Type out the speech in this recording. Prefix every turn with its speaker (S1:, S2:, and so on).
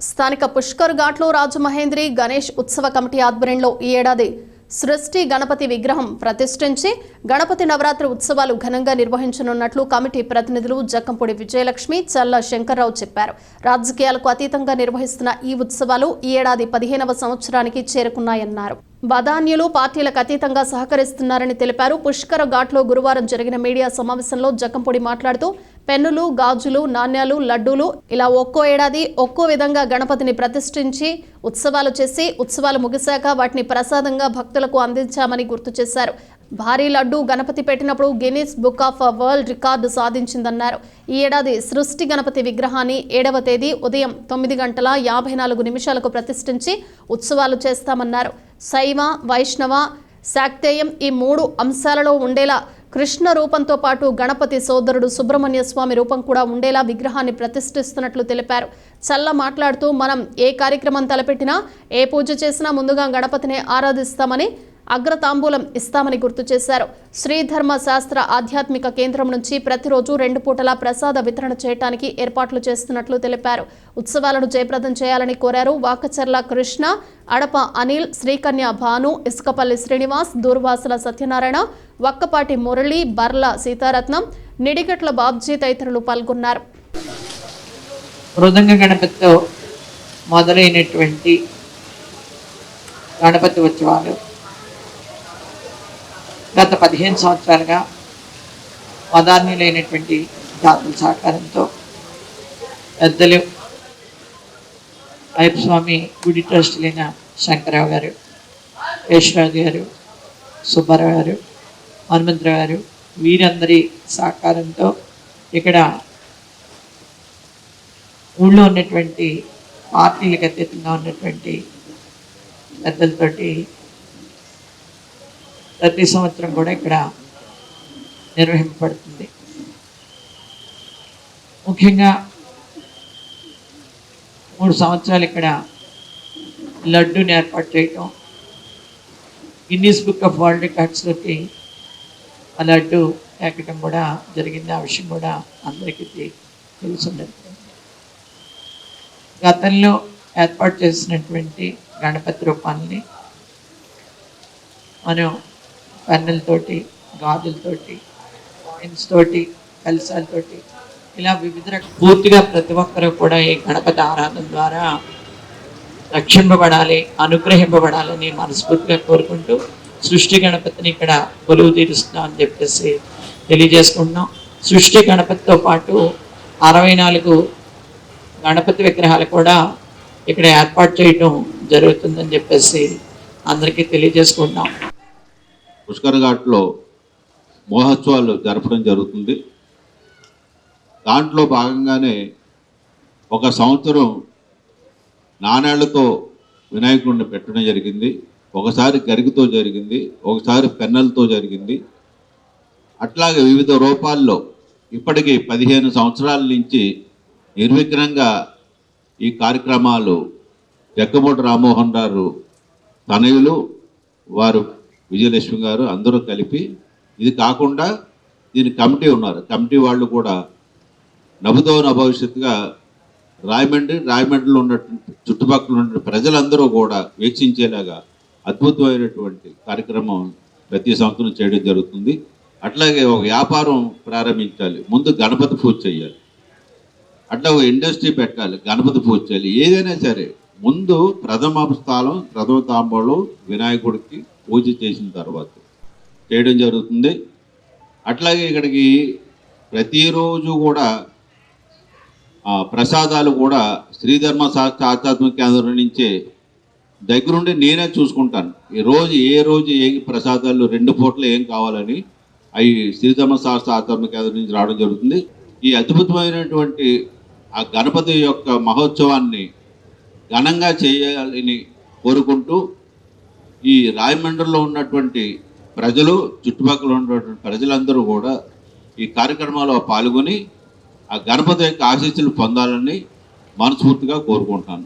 S1: స్థానిక పుష్కర్ ఘాట్లో రాజమహేంద్రి గణేష్ ఉత్సవ కమిటీ ఆధ్వర్యంలో ఈ ఏడాది సృష్టి గణపతి విగ్రహం ప్రతిష్ఠించి గణపతి నవరాత్రి ఉత్సవాలు ఘనంగా నిర్వహించనున్నట్లు కమిటీ ప్రతినిధులు జక్కంపూడి విజయలక్ష్మి చల్ల శంకర్రావు చెప్పారు. రాజకీయాలకు అతీతంగా నిర్వహిస్తున్న ఈ ఉత్సవాలు ఈ ఏడాది పదిహేనవ సంవత్సరానికి చేరుకున్నాయన్నారు. బదాన్యులు పార్టీలకు అతీతంగా సహకరిస్తున్నారని తెలిపారు. పుష్కర ఘాట్లో గురువారం జరిగిన మీడియా సమావేశంలో జక్కంపూడి మాట్లాడుతూ పెన్నులు గాజులు నాణ్యాలు లడ్డూలు ఇలా ఒక్కో ఏడాది ఒక్కో విధంగా గణపతిని ప్రతిష్ఠించి ఉత్సవాలు చేసి ఉత్సవాలు ముగిశాక వాటిని ప్రసాదంగా భక్తులకు అందించామని గుర్తు చేశారు. భారీ లడ్డు గణపతి పెట్టినప్పుడు Guinness book of world record సాధించిందన్నారు. ఈ ఏడాది సృష్టి గణపతి విగ్రహాన్ని ఏడవ తేదీ ఉదయం తొమ్మిది గంటల యాభై నాలుగు నిమిషాలకు ప్రతిష్ఠించి ఉత్సవాలు చేస్తామన్నారు. శైవ వైష్ణవ శాక్తేయం ఈ మూడు అంశాలలో ఉండేలా కృష్ణ రూపంతో పాటు గణపతి సోదరుడు సుబ్రహ్మణ్య స్వామి రూపం కూడా ఉండేలా విగ్రహాన్ని ప్రతిష్ఠిస్తున్నట్లు తెలిపారు. చల్ల మాట్లాడుతూ మనం ఏ కార్యక్రమం తలపెట్టినా ఏ పూజ చేసినా ముందుగా గణపతిని ఆరాధిస్తామని అగ్రతాంబూలం ఇస్తామని గుర్తు చేశారు. శ్రీధర్మ శాస్త్ర ఆధ్యాత్మిక కేంద్రం నుంచి ప్రతిరోజు రెండు పూటలా ప్రసాద వితరణ చేయడానికి ఏర్పాట్లు చేస్తున్నట్లు తెలిపారు. ఉత్సవాలను జయప్రదం చేయాలని కోరారు వాకచర్ల కృష్ణ అడప అనిల్ శ్రీకన్య భాను ఇసుకపల్లి శ్రీనివాస్ దూర్వాసుల సత్యనారాయణ వక్కపాటి మురళి బర్ల సీతారత్నం నిడిగట్ల బాబ్జీ తదితరులు పాల్గొన్నారు.
S2: మృదంగ గణపతితో మొదలైనటువంటి గణపతి ఉత్సవాలు గత పదిహేను సంవత్సరాలుగా మదాన్యులైనటువంటి దాతల సహకారంతో పెద్దలు అయ్యప్ప స్వామి గుడి ట్రస్టులైన శంకరరావు గారు కేశవరావు గారు సుబ్బారావు గారు హనుమంతరావు గారు వీరందరి సహకారంతో ఇక్కడ ఊళ్ళో ఉన్నటువంటి పార్టీలకు అతీతంగా ఉన్నటువంటి పెద్దలతోటి ప్రతి సంవత్సరం కూడా ఇక్కడ నిర్వహింపబడుతుంది. ముఖ్యంగా మూడు సంవత్సరాలు ఇక్కడ లడ్డూని ఏర్పాటు చేయటం గిన్నీస్ బుక్ ఆఫ్ వరల్డ్ రికార్డ్స్లోకి ఆ లడ్డు ఎక్కడం కూడా జరిగింది. ఆ విషయం కూడా అందరికీ తెలుసుండదు గతంలో ఏర్పాటు చేసినటువంటి గణపతి రూపాన్ని మనం పెన్నులతోటి గాజులతోటి కాయిన్స్ తోటి కలశాలతోటి ఇలా వివిధ రక- పూర్తిగా ప్రతి ఒక్కరూ కూడా ఈ గణపతి ఆరాధన ద్వారా రక్షింపబడాలి అనుగ్రహింపబడాలని మనస్ఫూర్తిగా కోరుకుంటూ సృష్టి గణపతిని ఇక్కడ కొలువు తీరుస్తున్నాం అని చెప్పేసి తెలియజేసుకుంటున్నాం. సృష్టి గణపతితో పాటు అరవై నాలుగు గణపతి విగ్రహాలు కూడా ఇక్కడ ఏర్పాటు చేయటం జరుగుతుందని చెప్పేసి అందరికీ తెలియజేసుకుంటున్నాం.
S3: పుష్కర్ ఘాట్లో మహోత్సవాలు జరపడం జరుగుతుంది. దాంట్లో భాగంగానే ఒక సంవత్సరం నాణేళ్ళతో వినాయకుడిని పెట్టడం జరిగింది. ఒకసారి గరికతో జరిగింది ఒకసారి పెన్నలతో జరిగింది. అట్లాగే వివిధ రూపాల్లో ఇప్పటికీ పదిహేను సంవత్సరాల నుంచి నిర్విఘ్నంగా ఈ కార్యక్రమాలు జక్కమూడి రామ్మోహన్ గారు తనయులు వారు విజయలక్ష్మి గారు అందరూ కలిపి ఇది కాకుండా దీని కమిటీ ఉన్నారు. కమిటీ వాళ్ళు కూడా నభుతో భవిష్యత్తుగా రాయమండ్రి రాయమండ్రిలో ఉన్నటువంటి చుట్టుపక్కల ఉన్న ప్రజలందరూ కూడా వీక్షించేలాగా అద్భుతమైనటువంటి కార్యక్రమం ప్రతి సంవత్సరం చేయడం జరుగుతుంది. అట్లాగే ఒక వ్యాపారం ప్రారంభించాలి. ముందు గణపతి పూజ చేయాలి అట్లా ఒక ఇండస్ట్రీ పెట్టాలి. గణపతి పూజ చేయాలి. ఏదైనా సరే ముందు ప్రథమ స్థానం ప్రథమ తాంబూలం వినాయకుడికి పూజ చేసిన తర్వాత చేయడం జరుగుతుంది. అట్లాగే ఇక్కడికి ప్రతిరోజు కూడా ప్రసాదాలు కూడా శ్రీధర్మ శాస్త్ర ఆధ్యాత్మిక కేంద్రం నుంచే దగ్గరుండి నేనే చూసుకుంటాను. ఈ రోజు ఏ రోజు ఏ ప్రసాదాలు రెండు పూటలు ఏం కావాలని అవి శ్రీధర్మ శాస్త్ర ఆధ్యాత్మిక కేంద్రం నుంచి రావడం జరుగుతుంది. ఈ అద్భుతమైనటువంటి ఆ గణపతి యొక్క మహోత్సవాన్ని ఘనంగా చేయాలని కోరుకుంటూ ఈ రాయమండ్రిలో ఉన్నటువంటి ప్రజలు చుట్టుపక్కల ఉన్నటువంటి ప్రజలందరూ కూడా ఈ కార్యక్రమాల్లో పాల్గొని ఆ గణపతి యొక్క ఆశీస్సులు పొందాలని మనస్ఫూర్తిగా కోరుకుంటాను